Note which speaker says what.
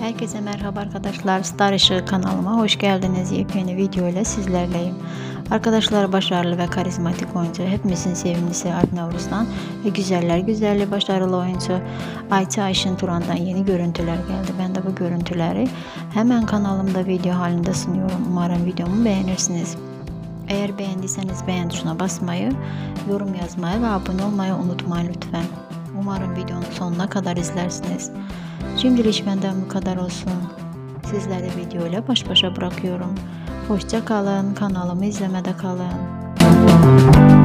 Speaker 1: Herkese merhaba arkadaşlar. Star Işığı kanalıma hoş geldiniz. Yepyeni video ile sizlerleyim. Arkadaşlar başarılı ve karizmatik oyuncu hepimizin sevimlisi Alp Navruz'dan ve güzeller güzelliği başarılı oyuncu Ayça Ayşin Turan'dan yeni görüntüler geldi. Ben de bu görüntüleri hemen kanalımda video halinde sunuyorum. Umarım videomu beğenirsiniz. Eğer beğendiyseniz beğen tuşuna basmayı, yorum yazmayı ve abone olmayı unutmayın lütfen. Umarım videonun sonuna kadar izlersiniz. Şimdilik benden bu kadar olsun. Sizleri video ile baş başa bırakıyorum. Hoşça kalın, kanalımı izlemede kalın.